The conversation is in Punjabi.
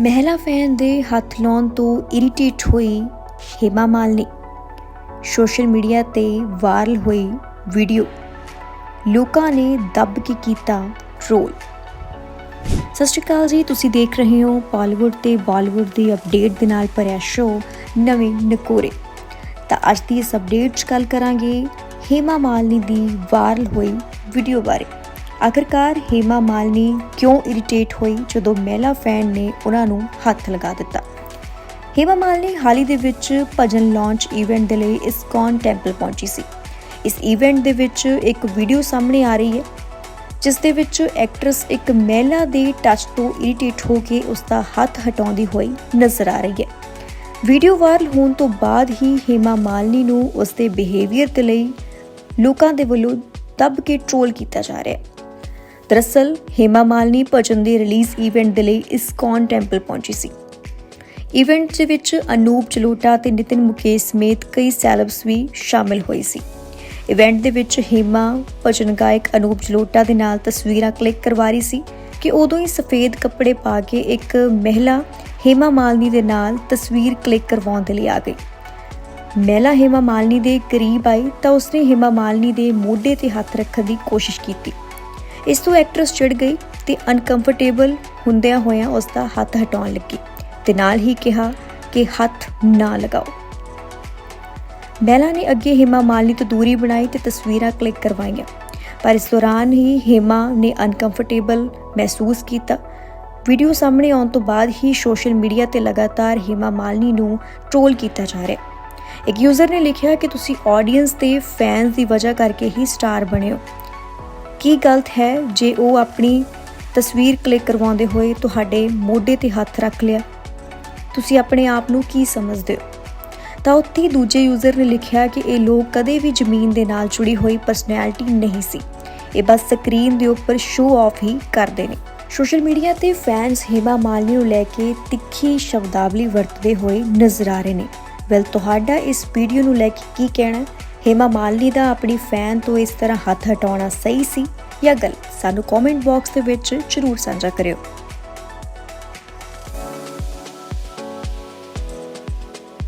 ਮਹਿਲਾ ਫੈਨ ਦੇ ਹੱਥ ਲਾਉਣ ਤੋਂ ਇਰੀਟੇਟ ਹੋਈ ਹੇਮਾ ਮਾਲਨੀ। ਸੋਸ਼ਲ ਮੀਡੀਆ ਤੇ ਵਾਇਰਲ ਹੋਈ ਵੀਡੀਓ। ਲੋਕਾਂ ਨੇ ਦੱਬ ਕੇ ਕੀਤਾ ਟ੍ਰੋਲ ਸਤਿ ਸ਼੍ਰੀ ਅਕਾਲ ਜੀ, ਤੁਸੀਂ ਦੇਖ ਰਹੇ ਹੋ ਬਾਲੀਵੁੱਡ ਤੇ ਬਾਲੀਵੁੱਡ ਦੀ ਅਪਡੇਟ ਦੇ ਨਾਲ ਭਰਿਆ ਸ਼ੋਅ ਨਵੇਂ ਨਕੋਰੇ। ਤਾਂ ਅੱਜ ਦੀ ਇਸ ਅਪਡੇਟ 'ਚ ਗੱਲ ਕਰਾਂਗੇ ਹੇਮਾ ਮਾਲਨੀ ਦੀ ਵਾਇਰਲ ਹੋਈ ਵੀਡੀਓ ਬਾਰੇ। ਆਖਰਕਾਰ ਹੇਮਾ ਮਾਲਨੀ ਕਿਉਂ ਇਰੀਟੇਟ ਹੋਈ ਜਦੋਂ ਮਹਿਲਾ ਫੈਨ ਨੇ ਉਹਨਾਂ ਨੂੰ ਹੱਥ ਲਗਾ ਦਿੱਤਾ? ਹੇਮਾ ਮਾਲਨੀ ਹਾਲ ਹੀ ਦੇ ਵਿੱਚ ਭਜਨ ਲਾਂਚ ਇਵੈਂਟ ਦੇ ਲਈ ਇਸਕॉन ਟੈਂਪਲ ਪਹੁੰਚੀ ਸੀ। ਇਸ ਇਵੈਂਟ ਦੇ ਵਿੱਚ ਇੱਕ ਵੀਡੀਓ ਸਾਹਮਣੇ ਆ ਰਹੀ ਹੈ, ਜਿਸ ਦੇ ਵਿੱਚ ਐਕਟਰਸ ਇੱਕ ਮਹਿਲਾ ਦੇ ਟੱਚ ਤੋਂ ਇਰੀਟੇਟ ਹੋ ਕੇ ਉਸ ਦਾ ਹੱਥ ਹਟਾਉਂਦੀ ਹੋਈ ਨਜ਼ਰ ਆ ਰਹੀ ਹੈ। ਵੀਡੀਓ ਵਾਇਰਲ ਹੋਣ ਤੋਂ ਬਾਅਦ ਹੀ ਹੇਮਾ ਮਾਲਨੀ ਨੂੰ ਉਸ ਦੇ ਬਿਹੇਵੀਅਰ ਦੇ ਲਈ ਲੋਕਾਂ ਦੇ ਵੱਲੋਂ ਦੱਬ ਕੇ ਟ੍ਰੋਲ ਕੀਤਾ ਜਾ ਰਿਹਾ ਹੈ। ਦਰਅਸਲ, ਹੇਮਾ ਮਾਲਨੀ ਭਜਨ ਦੇ ਰਿਲੀਜ਼ ਇਵੈਂਟ ਦੇ ਲਈ ਇਸਕॉन ਟੈਂਪਲ ਪਹੁੰਚੀ ਸੀ। ਇਵੈਂਟ ਦੇ ਵਿੱਚ ਅਨੂਪ ਚਲੋਟਾ ਤੇ ਨਿਤਿਨ ਮੁਕੇਸ਼ ਸਮੇਤ ਕਈ ਸੈਲਬਸ ਵੀ ਸ਼ਾਮਿਲ ਹੋਏ ਸੀ। ਇਵੈਂਟ ਦੇ ਵਿੱਚ ਹੇਮਾ, ਭਜਨ ਗਾਇਕ ਅਨੂਪ ਚਲੋਟਾ ਦੇ ਨਾਲ ਤਸਵੀਰਾਂ ਕਲਿੱਕ ਕਰਵਾ ਰਹੀ ਸੀ ਕਿ ਉਦੋਂ ਹੀ ਸਫੇਦ ਕੱਪੜੇ ਪਾ ਕੇ ਇੱਕ ਮਹਿਲਾ ਹੇਮਾ ਮਾਲਨੀ ਦੇ ਨਾਲ ਤਸਵੀਰ ਕਲਿੱਕ ਕਰਵਾਉਣ ਦੇ ਲਈ ਆ ਗਈ। ਮਹਿਲਾ ਹੇਮਾ ਮਾਲਨੀ ਦੇ ਕਰੀਬ ਆਈ ਤਾਂ ਉਸਨੇ ਹੇਮਾ ਮਾਲਨੀ ਦੇ ਮੋਢੇ ਤੇ ਹੱਥ ਰੱਖਣ ਦੀ ਕੋਸ਼ਿਸ਼ ਕੀਤੀ। ਇਸ ਤੋਂ ਐਕਟਰਸ ਚਿੜ ਗਈ ਤੇ ਅਨਕੰਫਰਟੇਬਲ ਹੁੰਦਿਆਂ ਹੋਇਆਂ ਉਸ ਦਾ ਹੱਥ ਹਟਾਉਣ ਲੱਗੀ ਤੇ ਨਾਲ ਹੀ ਕਿਹਾ ਕਿ ਹੱਥ ਨਾ ਲਗਾਓ। ਮਹਿਲਾ ਨੇ ਅੱਗੇ ਹੇਮਾ ਮਾਲਨੀ ਤੋਂ ਦੂਰੀ ਬਣਾਈ ਤੇ ਤਸਵੀਰਾਂ ਕਲਿੱਕ ਕਰਵਾਈਆਂ। ਪਰ ਇਸ ਦੌਰਾਨ ਹੀ ਹੇਮਾ ਨੇ ਅਨਕੰਫਰਟੇਬਲ ਮਹਿਸੂਸ ਕੀਤਾ। ਵੀਡੀਓ ਸਾਹਮਣੇ ਆਉਣ ਤੋਂ ਬਾਅਦ ਹੀ ਸੋਸ਼ਲ ਮੀਡੀਆ ਤੇ ਲਗਾਤਾਰ ਹੇਮਾ ਮਾਲਨੀ ਨੂੰ ਟ੍ਰੋਲ ਕੀਤਾ ਜਾ ਰਿਹਾ ਹੈ। ਇੱਕ ਯੂਜ਼ਰ ਨੇ ਲਿਖਿਆ ਕਿ ਤੁਸੀਂ ਆਡੀਅנס ਤੇ ਫੈਨਸ ਦੀ ਵਜ੍ਹਾ ਕਰਕੇ ਹੀ ਸਟਾਰ ਬਣੇ ਹੋ। ਕੀ ਗਲਤ ਹੈ ਜੇ ਉਹ ਆਪਣੀ ਤਸਵੀਰ ਕਲਿੱਕ ਕਰਵਾਉਂਦੇ ਹੋਏ ਤੁਹਾਡੇ ਮੋਢੇ ਤੇ ਹੱਥ ਰੱਖ ਲਿਆ? ਤੁਸੀਂ ਆਪਣੇ ਆਪ ਨੂੰ ਕੀ ਸਮਝਦੇ ਹੋ? ਤਾਂ ਉੱਥੇ ਦੂਜੇ ਯੂਜ਼ਰ ਨੇ ਲਿਖਿਆ ਕਿ ਇਹ ਲੋਕ ਕਦੇ ਵੀ ਜ਼ਮੀਨ ਦੇ ਨਾਲ ਜੁੜੀ ਹੋਈ ਪਰਸਨੈਲਿਟੀ ਨਹੀਂ ਸੀ। ਇਹ ਬਸ ਸਕਰੀਨ ਦੇ ਉੱਪਰ ਸ਼ੋਅ ਆਫ ਹੀ ਕਰਦੇ ਨੇ। ਸੋਸ਼ਲ ਮੀਡੀਆ ਤੇ ਫੈਨਸ ਹੇਮਾ ਮਾਲਨੀ ਨੂੰ ਲੈ ਕੇ ਤਿੱਖੀ ਸ਼ਬਦਾਵਲੀ ਵਰਤਦੇ ਹੋਏ ਨਜ਼ਰ ਆ ਰਹੇ ਨੇ। ਵੈਲ ਤੁਹਾਡਾ ਇਸ ਵੀਡੀਓ ਨੂੰ ਲੈ ਕੇ ਕੀ ਕਹਿਣਾ ਹੇਮਾ ਮਾਲਨੀ ਦਾ ਆਪਣੀ ਫੈਨ ਤੋਂ ਇਸ ਤਰ੍ਹਾਂ ਹੱਥ ਹਟਾਉਣਾ ਸਹੀ ਸੀ ਜਾਂ ਗਲਤ? ਸਾਨੂੰ ਕਮੈਂਟ ਬਾਕਸ ਦੇ ਵਿੱਚ ਜ਼ਰੂਰ ਸਾਂਝਾ ਕਰਿਓ।